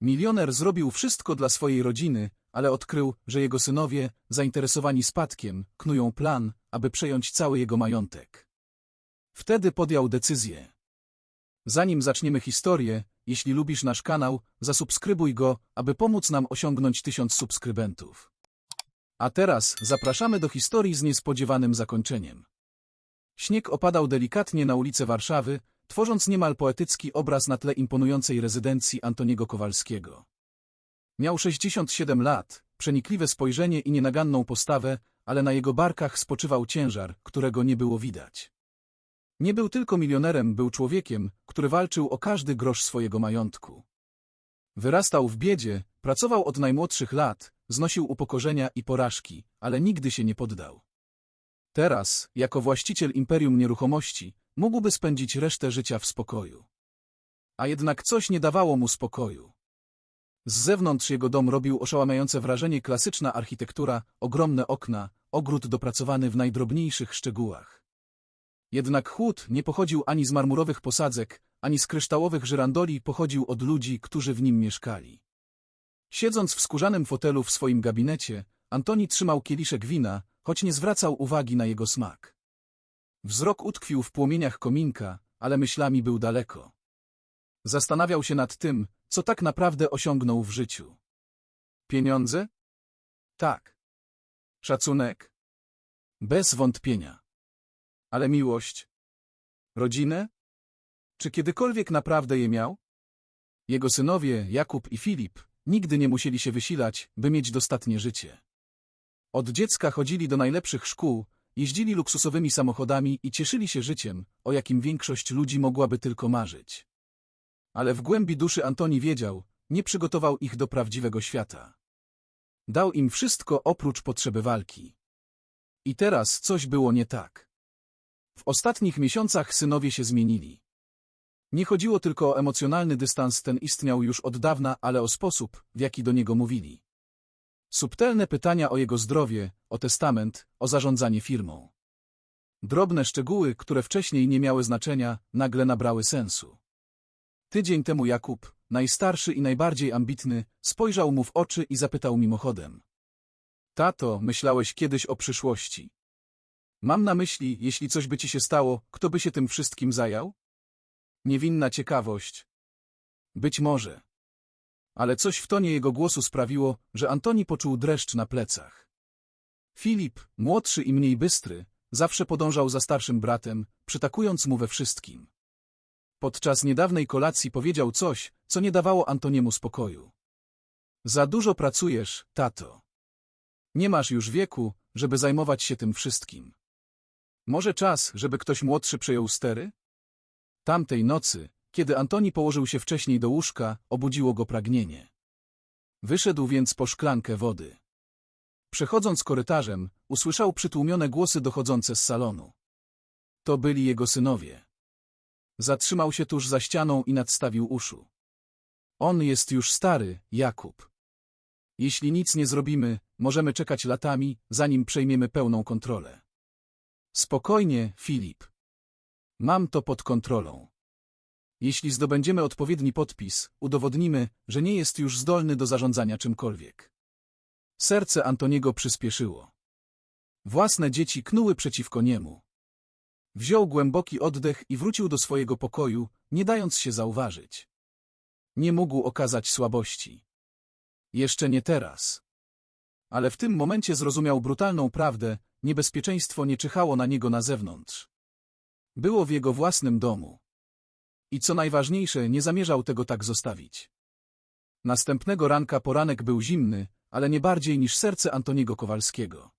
Milioner zrobił wszystko dla swojej rodziny, ale odkrył, że jego synowie, zainteresowani spadkiem, knują plan, aby przejąć cały jego majątek. Wtedy podjął decyzję. Zanim zaczniemy historię, jeśli lubisz nasz kanał, zasubskrybuj go, aby pomóc nam osiągnąć tysiąc subskrybentów. A teraz zapraszamy do historii z niespodziewanym zakończeniem. Śnieg opadał delikatnie na ulice Warszawy, tworząc niemal poetycki obraz na tle imponującej rezydencji Antoniego Kowalskiego. Miał 67 lat, przenikliwe spojrzenie i nienaganną postawę, ale na jego barkach spoczywał ciężar, którego nie było widać. Nie był tylko milionerem, był człowiekiem, który walczył o każdy grosz swojego majątku. Wyrastał w biedzie, pracował od najmłodszych lat, znosił upokorzenia i porażki, ale nigdy się nie poddał. Teraz, jako właściciel imperium nieruchomości, mógłby spędzić resztę życia w spokoju. A jednak coś nie dawało mu spokoju. Z zewnątrz jego dom robił oszałamiające wrażenie klasyczna architektura, ogromne okna, ogród dopracowany w najdrobniejszych szczegółach. Jednak chłód nie pochodził ani z marmurowych posadzek, ani z kryształowych żyrandoli, pochodził od ludzi, którzy w nim mieszkali. Siedząc w skórzanym fotelu w swoim gabinecie, Antoni trzymał kieliszek wina, choć nie zwracał uwagi na jego smak. Wzrok utkwił w płomieniach kominka, ale myślami był daleko. Zastanawiał się nad tym, co tak naprawdę osiągnął w życiu. Pieniądze? Tak. Szacunek? Bez wątpienia. Ale miłość? Rodzinę? Czy kiedykolwiek naprawdę je miał? Jego synowie, Jakub i Filip, nigdy nie musieli się wysilać, by mieć dostatnie życie. Od dziecka chodzili do najlepszych szkół, jeździli luksusowymi samochodami i cieszyli się życiem, o jakim większość ludzi mogłaby tylko marzyć. Ale w głębi duszy Antoni wiedział, nie przygotował ich do prawdziwego świata. Dał im wszystko oprócz potrzeby walki. I teraz coś było nie tak. W ostatnich miesiącach synowie się zmienili. Nie chodziło tylko o emocjonalny dystans, ten istniał już od dawna, ale o sposób, w jaki do niego mówili. Subtelne pytania o jego zdrowie, o testament, o zarządzanie firmą. Drobne szczegóły, które wcześniej nie miały znaczenia, nagle nabrały sensu. Tydzień temu Jakub, najstarszy i najbardziej ambitny, spojrzał mu w oczy i zapytał mimochodem. Tato, myślałeś kiedyś o przyszłości. Mam na myśli, jeśli coś by ci się stało, kto by się tym wszystkim zajął? Niewinna ciekawość. Być może. Ale coś w tonie jego głosu sprawiło, że Antoni poczuł dreszcz na plecach. Filip, młodszy i mniej bystry, zawsze podążał za starszym bratem, przytakując mu we wszystkim. Podczas niedawnej kolacji powiedział coś, co nie dawało Antoniemu spokoju. Za dużo pracujesz, tato. Nie masz już wieku, żeby zajmować się tym wszystkim. Może czas, żeby ktoś młodszy przejął stery? Tamtej nocy, kiedy Antoni położył się wcześniej do łóżka, obudziło go pragnienie. Wyszedł więc po szklankę wody. Przechodząc korytarzem, usłyszał przytłumione głosy dochodzące z salonu. To byli jego synowie. Zatrzymał się tuż za ścianą i nadstawił uszu. On jest już stary, Jakub. Jeśli nic nie zrobimy, możemy czekać latami, zanim przejmiemy pełną kontrolę. Spokojnie, Filip. Mam to pod kontrolą. Jeśli zdobędziemy odpowiedni podpis, udowodnimy, że nie jest już zdolny do zarządzania czymkolwiek. Serce Antoniego przyspieszyło. Własne dzieci knuły przeciwko niemu. Wziął głęboki oddech i wrócił do swojego pokoju, nie dając się zauważyć. Nie mógł okazać słabości. Jeszcze nie teraz. Ale w tym momencie zrozumiał brutalną prawdę, niebezpieczeństwo nie czyhało na niego na zewnątrz. Było w jego własnym domu. I co najważniejsze, nie zamierzał tego tak zostawić. Następnego ranka poranek był zimny, ale nie bardziej niż serce Antoniego Kowalskiego.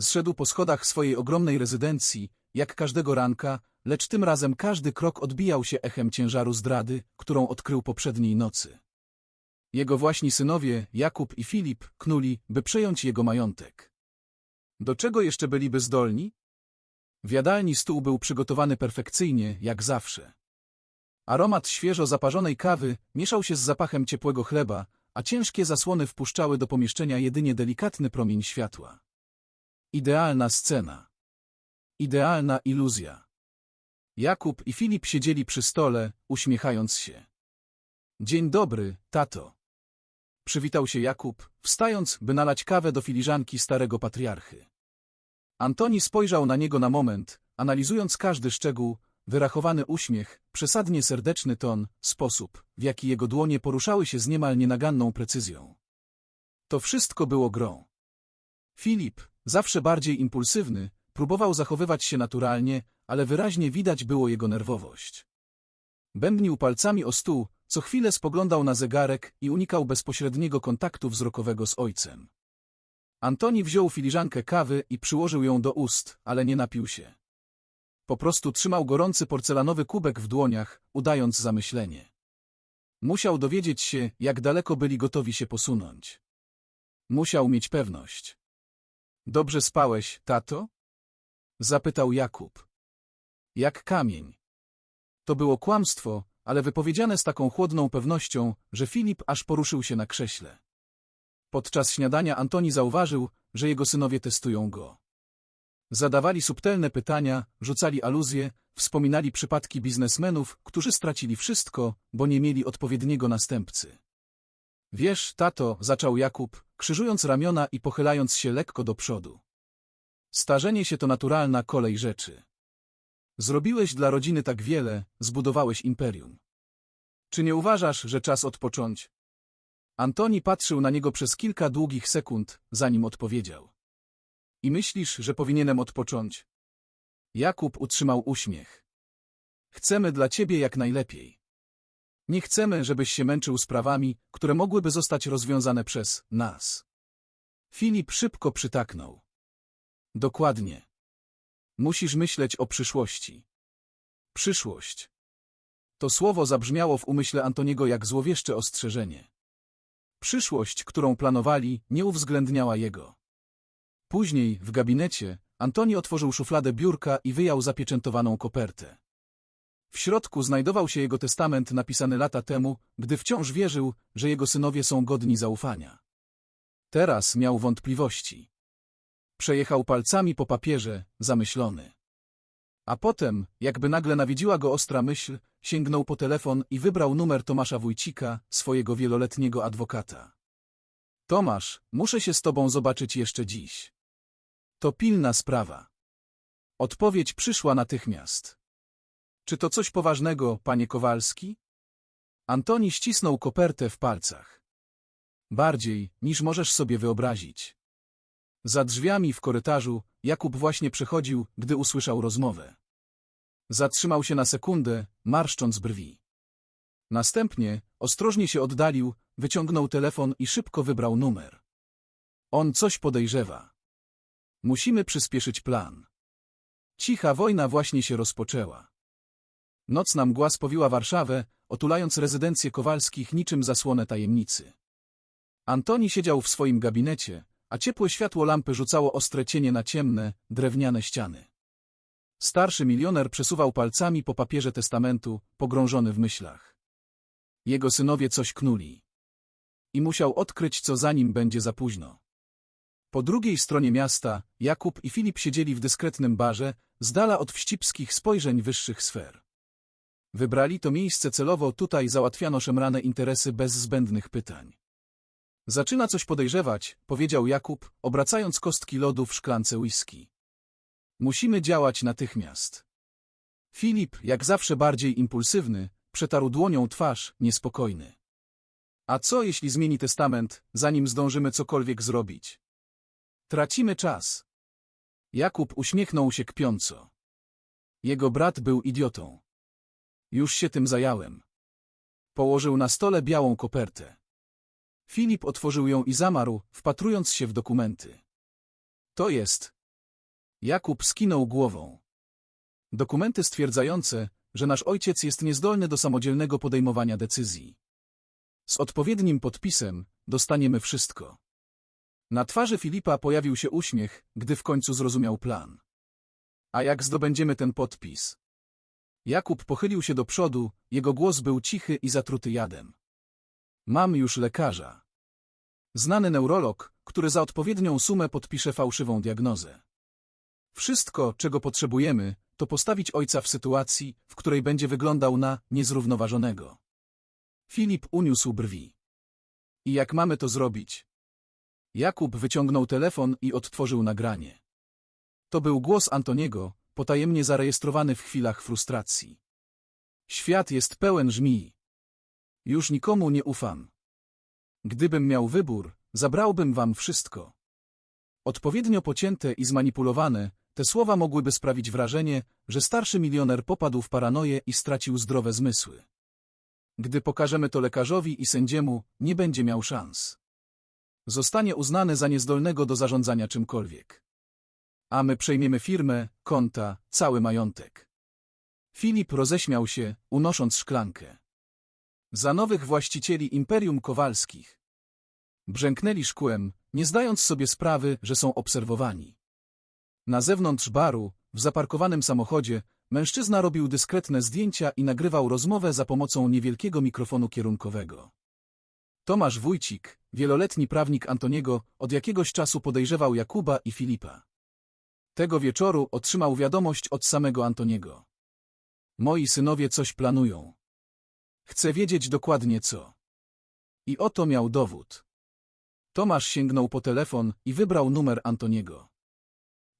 Zszedł po schodach swojej ogromnej rezydencji, jak każdego ranka, lecz tym razem każdy krok odbijał się echem ciężaru zdrady, którą odkrył poprzedniej nocy. Jego właśnie synowie, Jakub i Filip, knuli, by przejąć jego majątek. Do czego jeszcze byliby zdolni? W jadalni stół był przygotowany perfekcyjnie, jak zawsze. Aromat świeżo zaparzonej kawy mieszał się z zapachem ciepłego chleba, a ciężkie zasłony wpuszczały do pomieszczenia jedynie delikatny promień światła. Idealna scena. Idealna iluzja. Jakub i Filip siedzieli przy stole, uśmiechając się. Dzień dobry, tato. Przywitał się Jakub, wstając, by nalać kawę do filiżanki starego patriarchy. Antoni spojrzał na niego na moment, analizując każdy szczegół, wyrachowany uśmiech, przesadnie serdeczny ton, sposób, w jaki jego dłonie poruszały się z niemal nienaganną precyzją. To wszystko było grą. Filip, zawsze bardziej impulsywny, próbował zachowywać się naturalnie, ale wyraźnie widać było jego nerwowość. Bębnił palcami o stół, co chwilę spoglądał na zegarek i unikał bezpośredniego kontaktu wzrokowego z ojcem. Antoni wziął filiżankę kawy i przyłożył ją do ust, ale nie napił się. Po prostu trzymał gorący porcelanowy kubek w dłoniach, udając zamyślenie. Musiał dowiedzieć się, jak daleko byli gotowi się posunąć. Musiał mieć pewność. Dobrze spałeś, tato? Zapytał Jakub. Jak kamień. To było kłamstwo, ale wypowiedziane z taką chłodną pewnością, że Filip aż poruszył się na krześle. Podczas śniadania Antoni zauważył, że jego synowie testują go. Zadawali subtelne pytania, rzucali aluzje, wspominali przypadki biznesmenów, którzy stracili wszystko, bo nie mieli odpowiedniego następcy. Wiesz, tato, zaczął Jakub, krzyżując ramiona i pochylając się lekko do przodu. Starzenie się to naturalna kolej rzeczy. Zrobiłeś dla rodziny tak wiele, zbudowałeś imperium. Czy nie uważasz, że czas odpocząć? Antoni patrzył na niego przez kilka długich sekund, zanim odpowiedział. I myślisz, że powinienem odpocząć? Jakub utrzymał uśmiech. Chcemy dla ciebie jak najlepiej. Nie chcemy, żebyś się męczył sprawami, które mogłyby zostać rozwiązane przez nas. Filip szybko przytaknął. Dokładnie. Musisz myśleć o przyszłości. Przyszłość. To słowo zabrzmiało w umyśle Antoniego jak złowieszcze ostrzeżenie. Przyszłość, którą planowali, nie uwzględniała jego. Później, w gabinecie, Antoni otworzył szufladę biurka i wyjął zapieczętowaną kopertę. W środku znajdował się jego testament napisany lata temu, gdy wciąż wierzył, że jego synowie są godni zaufania. Teraz miał wątpliwości. Przejechał palcami po papierze, zamyślony. A potem, jakby nagle nawiedziła go ostra myśl, sięgnął po telefon i wybrał numer Tomasza Wójcika, swojego wieloletniego adwokata. Tomasz, muszę się z tobą zobaczyć jeszcze dziś. To pilna sprawa. Odpowiedź przyszła natychmiast. Czy to coś poważnego, panie Kowalski? Antoni ścisnął kopertę w palcach. Bardziej, niż możesz sobie wyobrazić. Za drzwiami w korytarzu Jakub właśnie przechodził, gdy usłyszał rozmowę. Zatrzymał się na sekundę, marszcząc brwi. Następnie ostrożnie się oddalił, wyciągnął telefon i szybko wybrał numer. On coś podejrzewa. Musimy przyspieszyć plan. Cicha wojna właśnie się rozpoczęła. Nocna mgła spowiła Warszawę, otulając rezydencję Kowalskich niczym zasłonę tajemnicy. Antoni siedział w swoim gabinecie, a ciepłe światło lampy rzucało ostre cienie na ciemne, drewniane ściany. Starszy milioner przesuwał palcami po papierze testamentu, pogrążony w myślach. Jego synowie coś knuli. I musiał odkryć, co zanim będzie za późno. Po drugiej stronie miasta Jakub i Filip siedzieli w dyskretnym barze, z dala od wścibskich spojrzeń wyższych sfer. Wybrali to miejsce celowo, tutaj załatwiano szemrane interesy bez zbędnych pytań. Zaczyna coś podejrzewać, powiedział Jakub, obracając kostki lodu w szklance whisky. Musimy działać natychmiast. Filip, jak zawsze bardziej impulsywny, przetarł dłonią twarz, niespokojny. A co jeśli zmieni testament, zanim zdążymy cokolwiek zrobić? Tracimy czas. Jakub uśmiechnął się kpiąco. Jego brat był idiotą. Już się tym zająłem. Położył na stole białą kopertę. Filip otworzył ją i zamarł, wpatrując się w dokumenty. To jest. Jakub skinął głową. Dokumenty stwierdzające, że nasz ojciec jest niezdolny do samodzielnego podejmowania decyzji. Z odpowiednim podpisem dostaniemy wszystko. Na twarzy Filipa pojawił się uśmiech, gdy w końcu zrozumiał plan. A jak zdobędziemy ten podpis? Jakub pochylił się do przodu, jego głos był cichy i zatruty jadem. Mam już lekarza. Znany neurolog, który za odpowiednią sumę podpisze fałszywą diagnozę. Wszystko, czego potrzebujemy, to postawić ojca w sytuacji, w której będzie wyglądał na niezrównoważonego. Filip uniósł brwi. I jak mamy to zrobić? Jakub wyciągnął telefon i odtworzył nagranie. To był głos Antoniego, potajemnie zarejestrowany w chwilach frustracji. Świat jest pełen żmii. Już nikomu nie ufam. Gdybym miał wybór, zabrałbym wam wszystko. Odpowiednio pocięte i zmanipulowane, te słowa mogłyby sprawić wrażenie, że starszy milioner popadł w paranoję i stracił zdrowe zmysły. Gdy pokażemy to lekarzowi i sędziemu, nie będzie miał szans. Zostanie uznany za niezdolnego do zarządzania czymkolwiek. A my przejmiemy firmę, konta, cały majątek. Filip roześmiał się, unosząc szklankę. Za nowych właścicieli Imperium Kowalskich. Brzęknęli szkłem, nie zdając sobie sprawy, że są obserwowani. Na zewnątrz baru, w zaparkowanym samochodzie, mężczyzna robił dyskretne zdjęcia i nagrywał rozmowę za pomocą niewielkiego mikrofonu kierunkowego. Tomasz Wójcik, wieloletni prawnik Antoniego, od jakiegoś czasu podejrzewał Jakuba i Filipa. Tego wieczoru otrzymał wiadomość od samego Antoniego. Moi synowie coś planują. Chcę wiedzieć dokładnie co. I oto miał dowód. Tomasz sięgnął po telefon i wybrał numer Antoniego.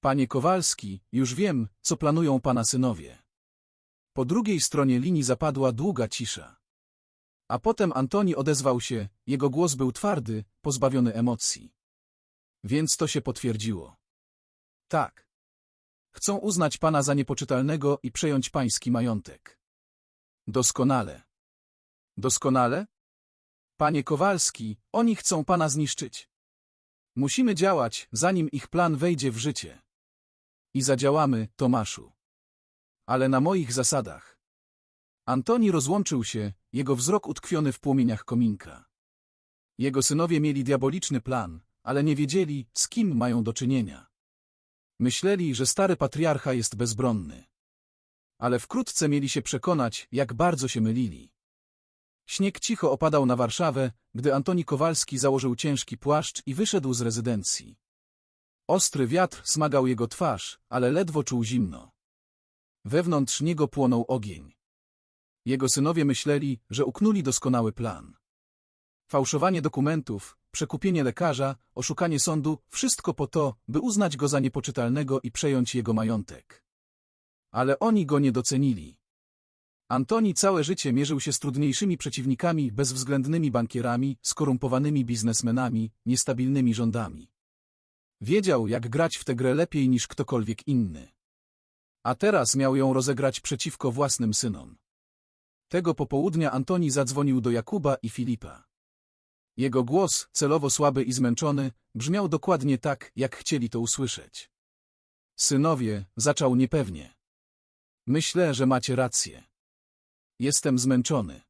Panie Kowalski, już wiem, co planują pana synowie. Po drugiej stronie linii zapadła długa cisza. A potem Antoni odezwał się, jego głos był twardy, pozbawiony emocji. Więc to się potwierdziło. Tak. Chcą uznać pana za niepoczytalnego i przejąć pański majątek. Doskonale. Doskonale? Panie Kowalski, oni chcą pana zniszczyć. Musimy działać, zanim ich plan wejdzie w życie. I zadziałamy, Tomaszu. Ale na moich zasadach. Antoni rozłączył się, jego wzrok utkwiony w płomieniach kominka. Jego synowie mieli diaboliczny plan, ale nie wiedzieli, z kim mają do czynienia. Myśleli, że stary patriarcha jest bezbronny. Ale wkrótce mieli się przekonać, jak bardzo się mylili. Śnieg cicho opadał na Warszawę, gdy Antoni Kowalski założył ciężki płaszcz i wyszedł z rezydencji. Ostry wiatr smagał jego twarz, ale ledwo czuł zimno. Wewnątrz niego płonął ogień. Jego synowie myśleli, że uknuli doskonały plan. Fałszowanie dokumentów, przekupienie lekarza, oszukanie sądu, wszystko po to, by uznać go za niepoczytalnego i przejąć jego majątek. Ale oni go nie docenili. Antoni całe życie mierzył się z trudniejszymi przeciwnikami, bezwzględnymi bankierami, skorumpowanymi biznesmenami, niestabilnymi rządami. Wiedział, jak grać w tę grę lepiej niż ktokolwiek inny. A teraz miał ją rozegrać przeciwko własnym synom. Tego popołudnia Antoni zadzwonił do Jakuba i Filipa. Jego głos, celowo słaby i zmęczony, brzmiał dokładnie tak, jak chcieli to usłyszeć. Synowie, zaczął niepewnie. Myślę, że macie rację. Jestem zmęczony.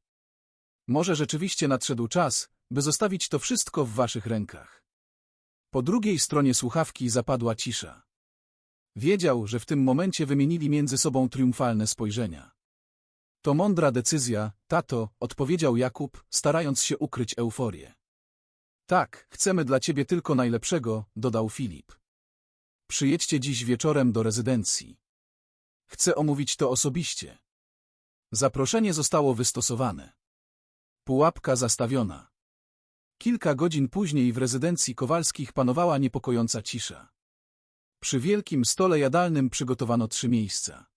Może rzeczywiście nadszedł czas, by zostawić to wszystko w waszych rękach. Po drugiej stronie słuchawki zapadła cisza. Wiedział, że w tym momencie wymienili między sobą triumfalne spojrzenia. To mądra decyzja, tato, odpowiedział Jakub, starając się ukryć euforię. Tak, chcemy dla ciebie tylko najlepszego, dodał Filip. Przyjedźcie dziś wieczorem do rezydencji. Chcę omówić to osobiście. Zaproszenie zostało wystosowane. Pułapka zastawiona. Kilka godzin później w rezydencji Kowalskich panowała niepokojąca cisza. Przy wielkim stole jadalnym przygotowano trzy miejsca.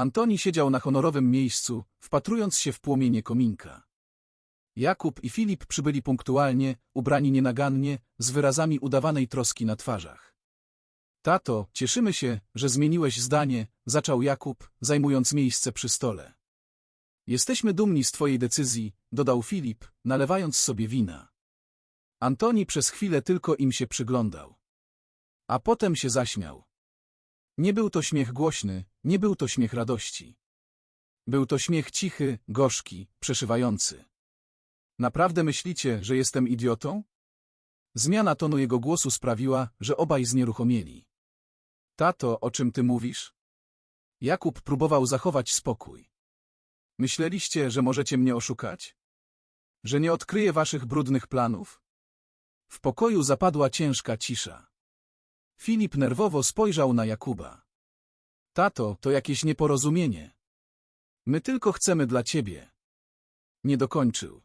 Antoni siedział na honorowym miejscu, wpatrując się w płomienie kominka. Jakub i Filip przybyli punktualnie, ubrani nienagannie, z wyrazami udawanej troski na twarzach. Tato, cieszymy się, że zmieniłeś zdanie, zaczął Jakub, zajmując miejsce przy stole. Jesteśmy dumni z twojej decyzji, dodał Filip, nalewając sobie wina. Antoni przez chwilę tylko im się przyglądał. A potem się zaśmiał. Nie był to śmiech głośny, nie był to śmiech radości. Był to śmiech cichy, gorzki, przeszywający. Naprawdę myślicie, że jestem idiotą? Zmiana tonu jego głosu sprawiła, że obaj znieruchomieli. Tato, o czym ty mówisz? Jakub próbował zachować spokój. Myśleliście, że możecie mnie oszukać? Że nie odkryję waszych brudnych planów? W pokoju zapadła ciężka cisza. Filip nerwowo spojrzał na Jakuba. Tato, to jakieś nieporozumienie. My tylko chcemy dla ciebie. Nie dokończył.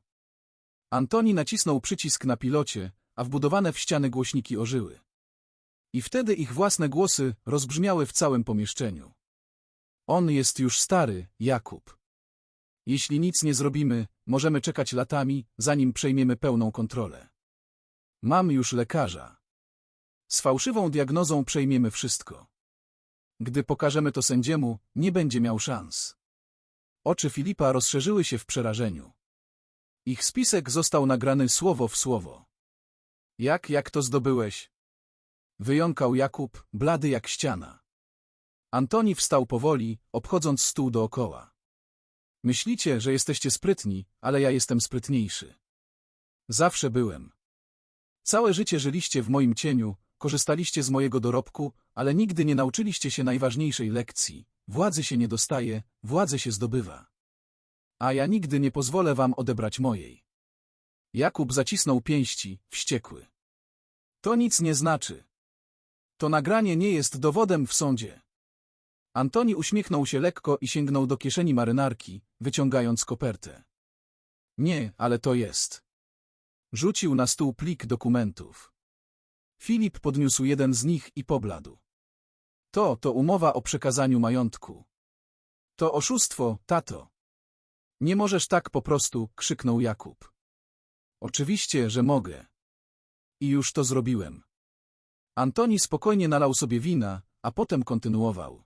Antoni nacisnął przycisk na pilocie, a wbudowane w ściany głośniki ożyły. I wtedy ich własne głosy rozbrzmiały w całym pomieszczeniu. On jest już stary, Jakub. Jeśli nic nie zrobimy, możemy czekać latami, zanim przejmiemy pełną kontrolę. Mam już lekarza. Z fałszywą diagnozą przejmiemy wszystko. Gdy pokażemy to sędziemu, nie będzie miał szans. Oczy Filipa rozszerzyły się w przerażeniu. Ich spisek został nagrany słowo w słowo. Jak, jak to zdobyłeś? Wyjąkał Jakub, blady jak ściana. Antoni wstał powoli, obchodząc stół dookoła. Myślicie, że jesteście sprytni, ale ja jestem sprytniejszy. Zawsze byłem. Całe życie żyliście w moim cieniu, korzystaliście z mojego dorobku, ale nigdy nie nauczyliście się najważniejszej lekcji. Władzy się nie dostaje, władzę się zdobywa. A ja nigdy nie pozwolę wam odebrać mojej. Jakub zacisnął pięści, wściekły. To nic nie znaczy. To nagranie nie jest dowodem w sądzie. Antoni uśmiechnął się lekko i sięgnął do kieszeni marynarki, wyciągając kopertę. Nie, ale to jest. Rzucił na stół plik dokumentów. Filip podniósł jeden z nich i pobladł. To, to umowa o przekazaniu majątku. To oszustwo, tato. Nie możesz tak po prostu, krzyknął Jakub. Oczywiście, że mogę. I już to zrobiłem. Antoni spokojnie nalał sobie wina, a potem kontynuował.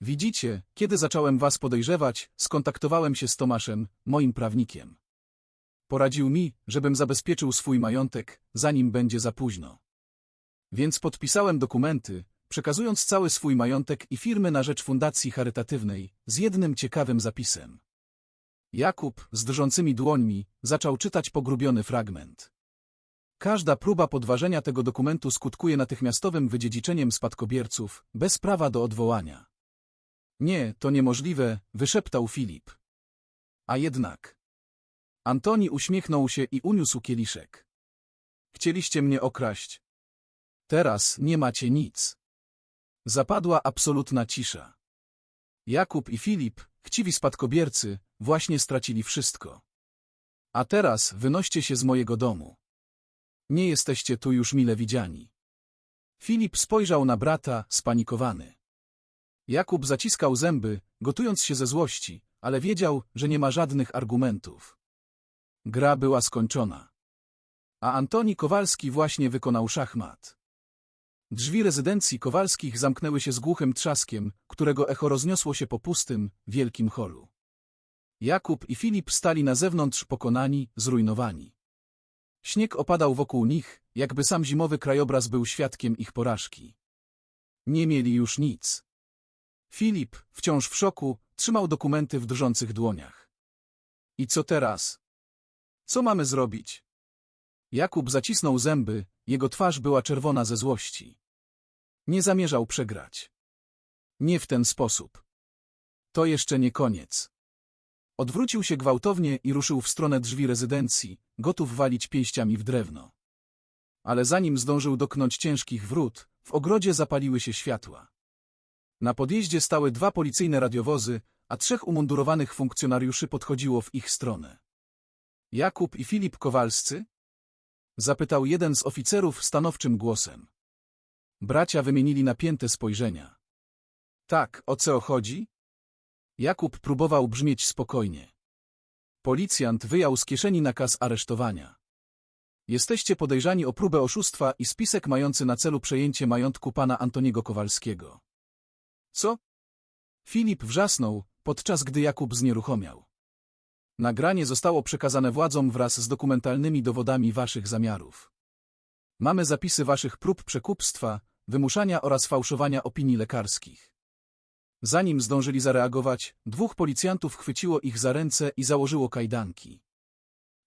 Widzicie, kiedy zacząłem was podejrzewać, skontaktowałem się z Tomaszem, moim prawnikiem. Poradził mi, żebym zabezpieczył swój majątek, zanim będzie za późno. Więc podpisałem dokumenty, przekazując cały swój majątek i firmy na rzecz fundacji charytatywnej, z jednym ciekawym zapisem. Jakub, z drżącymi dłońmi, zaczął czytać pogrubiony fragment. Każda próba podważenia tego dokumentu skutkuje natychmiastowym wydziedziczeniem spadkobierców, bez prawa do odwołania. Nie, to niemożliwe, wyszeptał Filip. A jednak. Antoni uśmiechnął się i uniósł kieliszek. Chcieliście mnie okraść. Teraz nie macie nic. Zapadła absolutna cisza. Jakub i Filip, chciwi spadkobiercy, właśnie stracili wszystko. A teraz wynoście się z mojego domu. Nie jesteście tu już mile widziani. Filip spojrzał na brata, spanikowany. Jakub zaciskał zęby, gotując się ze złości, ale wiedział, że nie ma żadnych argumentów. Gra była skończona. A Antoni Kowalski właśnie wykonał szachmat. Drzwi rezydencji Kowalskich zamknęły się z głuchym trzaskiem, którego echo rozniosło się po pustym, wielkim holu. Jakub i Filip stali na zewnątrz pokonani, zrujnowani. Śnieg opadał wokół nich, jakby sam zimowy krajobraz był świadkiem ich porażki. Nie mieli już nic. Filip, wciąż w szoku, trzymał dokumenty w drżących dłoniach. I co teraz? Co mamy zrobić? Jakub zacisnął zęby, jego twarz była czerwona ze złości. Nie zamierzał przegrać. Nie w ten sposób. To jeszcze nie koniec. Odwrócił się gwałtownie i ruszył w stronę drzwi rezydencji, gotów walić pięściami w drewno. Ale zanim zdążył doknąć ciężkich wrót, w ogrodzie zapaliły się światła. Na podjeździe stały dwa policyjne radiowozy, a trzech umundurowanych funkcjonariuszy podchodziło w ich stronę. Jakub i Filip Kowalscy? Zapytał jeden z oficerów stanowczym głosem. Bracia wymienili napięte spojrzenia. Tak, o co chodzi? Jakub próbował brzmieć spokojnie. Policjant wyjął z kieszeni nakaz aresztowania. Jesteście podejrzani o próbę oszustwa i spisek mający na celu przejęcie majątku pana Antoniego Kowalskiego. Co? Filip wrzasnął, podczas gdy Jakub znieruchomiał. Nagranie zostało przekazane władzom wraz z dokumentalnymi dowodami waszych zamiarów. Mamy zapisy waszych prób przekupstwa, wymuszania oraz fałszowania opinii lekarskich. Zanim zdążyli zareagować, dwóch policjantów chwyciło ich za ręce i założyło kajdanki.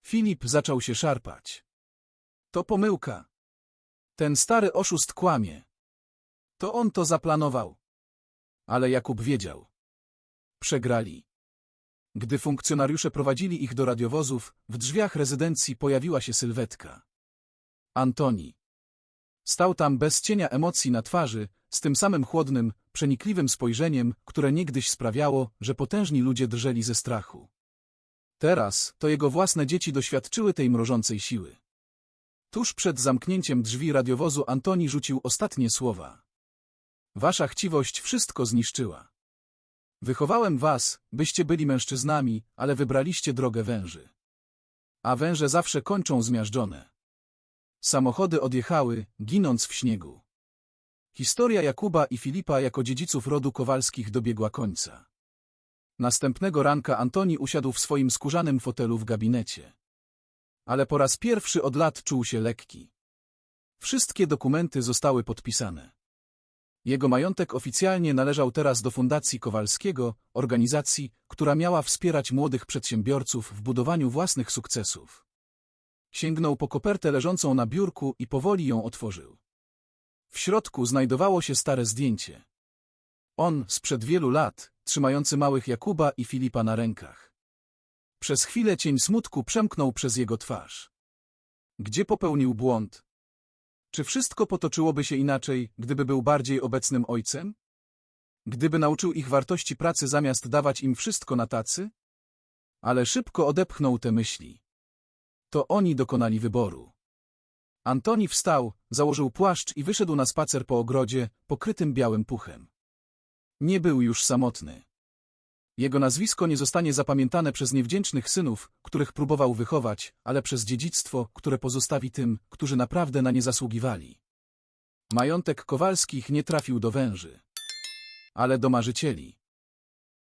Filip zaczął się szarpać. To pomyłka. Ten stary oszust kłamie. To on to zaplanował. Ale Jakub wiedział. Przegrali. Gdy funkcjonariusze prowadzili ich do radiowozów, w drzwiach rezydencji pojawiła się sylwetka. Antoni. Stał tam bez cienia emocji na twarzy, z tym samym chłodnym, przenikliwym spojrzeniem, które niegdyś sprawiało, że potężni ludzie drżeli ze strachu. Teraz to jego własne dzieci doświadczyły tej mrożącej siły. Tuż przed zamknięciem drzwi radiowozu Antoni rzucił ostatnie słowa. Wasza chciwość wszystko zniszczyła. Wychowałem was, byście byli mężczyznami, ale wybraliście drogę węży. A węże zawsze kończą zmiażdżone. Samochody odjechały, ginąc w śniegu. Historia Jakuba i Filipa jako dziedziców rodu Kowalskich dobiegła końca. Następnego ranka Antoni usiadł w swoim skórzanym fotelu w gabinecie. Ale po raz pierwszy od lat czuł się lekki. Wszystkie dokumenty zostały podpisane. Jego majątek oficjalnie należał teraz do Fundacji Kowalskiego, organizacji, która miała wspierać młodych przedsiębiorców w budowaniu własnych sukcesów. Sięgnął po kopertę leżącą na biurku i powoli ją otworzył. W środku znajdowało się stare zdjęcie. On, sprzed wielu lat, trzymający małych Jakuba i Filipa na rękach. Przez chwilę cień smutku przemknął przez jego twarz. Gdzie popełnił błąd? Czy wszystko potoczyłoby się inaczej, gdyby był bardziej obecnym ojcem? Gdyby nauczył ich wartości pracy zamiast dawać im wszystko na tacy? Ale szybko odepchnął te myśli. To oni dokonali wyboru. Antoni wstał, założył płaszcz i wyszedł na spacer po ogrodzie, pokrytym białym puchem. Nie był już samotny. Jego nazwisko nie zostanie zapamiętane przez niewdzięcznych synów, których próbował wychować, ale przez dziedzictwo, które pozostawi tym, którzy naprawdę na nie zasługiwali. Majątek Kowalskich nie trafił do węży, ale do marzycieli.